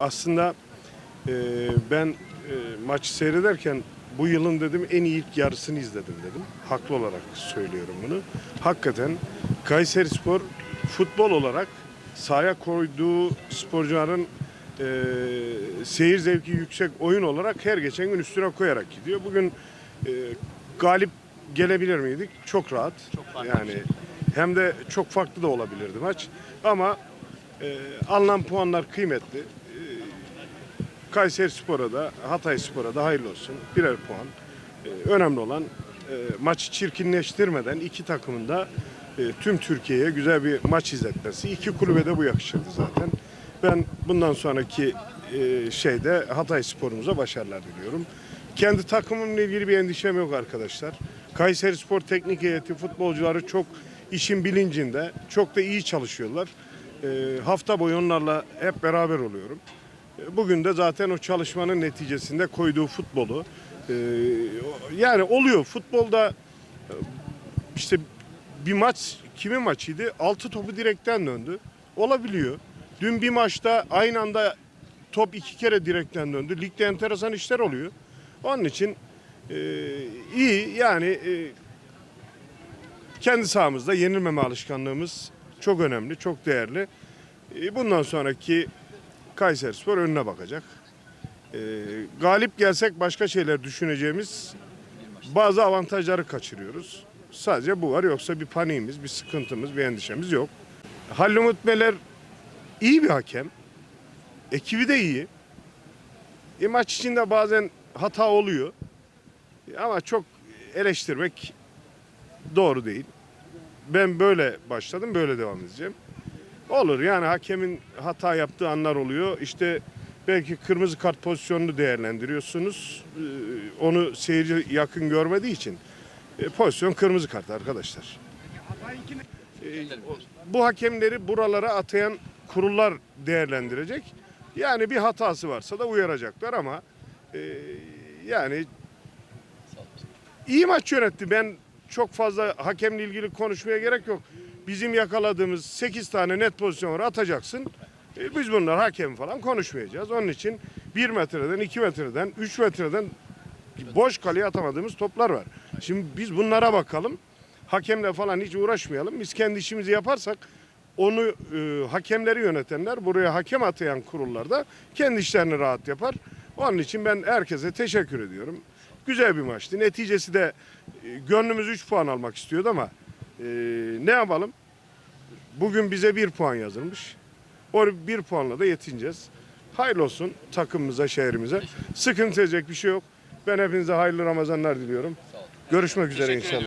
Aslında e, ben e, maçı seyrederken bu yılın dedim en iyi ilk yarısını izledim dedim. Haklı olarak söylüyorum bunu. Hakikaten Kayserispor futbol olarak sahaya koyduğu sporcuların e, seyir zevki yüksek oyun olarak her geçen gün üstüne koyarak gidiyor. Bugün e, galip gelebilir miydik? Çok rahat. yani hem de çok farklı da olabilirdi maç. Ama e, alınan puanlar kıymetli. Kayseri Spor'a da Hatay Spor'a da hayırlı olsun. Birer puan. Ee, önemli olan e, maçı çirkinleştirmeden iki takımın da e, tüm Türkiye'ye güzel bir maç izletmesi. İki kulübe de bu yakışırdı zaten. Ben bundan sonraki e, şeyde Hatay Spor'umuza başarılar diliyorum. Kendi takımımla ilgili bir endişem yok arkadaşlar. Kayseri Spor Teknik Heyeti futbolcuları çok işin bilincinde, çok da iyi çalışıyorlar. Hafta boyu onlarla hep beraber oluyorum. Bugün de zaten o çalışmanın neticesinde koyduğu futbolu e, yani oluyor futbolda e, işte bir maç kimin maçıydı? 6 topu direkten döndü. Olabiliyor. Dün bir maçta aynı anda top iki kere direkten döndü. Ligde enteresan işler oluyor. Onun için e, iyi yani e, kendi sahamızda yenilmeme alışkanlığımız çok önemli, çok değerli. E, bundan sonraki Kayserispor önüne bakacak. Ee, galip gelsek başka şeyler düşüneceğimiz bazı avantajları kaçırıyoruz. Sadece bu var yoksa bir paniğimiz, bir sıkıntımız, bir endişemiz yok. Halil Umut Meler iyi bir hakem. Ekibi de iyi. E, maç içinde bazen hata oluyor. Ama çok eleştirmek doğru değil. Ben böyle başladım, böyle devam edeceğim. Olur yani hakemin hata yaptığı anlar oluyor. İşte belki kırmızı kart pozisyonunu değerlendiriyorsunuz. Ee, Onu seyirci yakın görmediği için e, pozisyon kırmızı kart arkadaşlar. Ee, Bu hakemleri buralara atayan kurullar değerlendirecek. Yani bir hatası varsa da uyaracaklar ama e, yani iyi maç yönetti. Ben çok fazla hakemle ilgili konuşmaya gerek yok. Bizim yakaladığımız 8 tane net pozisyon var atacaksın. E, biz bunlar hakem falan konuşmayacağız. Onun için 1 metreden, 2 metreden, 3 metreden boş kaleye atamadığımız toplar var. Şimdi biz bunlara bakalım. Hakemle falan hiç uğraşmayalım. Biz kendi işimizi yaparsak onu e, hakemleri yönetenler, buraya hakem atayan kurullar da kendi işlerini rahat yapar. Onun için ben herkese teşekkür ediyorum. Güzel bir maçtı. Neticesi de e, gönlümüz 3 puan almak istiyordu ama e, ne yapalım? Bugün bize 1 puan yazılmış. O 1 puanla da yetineceğiz. Hayırlı olsun takımımıza, şehrimize. Sıkıntı edecek bir şey yok. Ben hepinize hayırlı Ramazanlar diliyorum. Görüşmek üzere inşallah.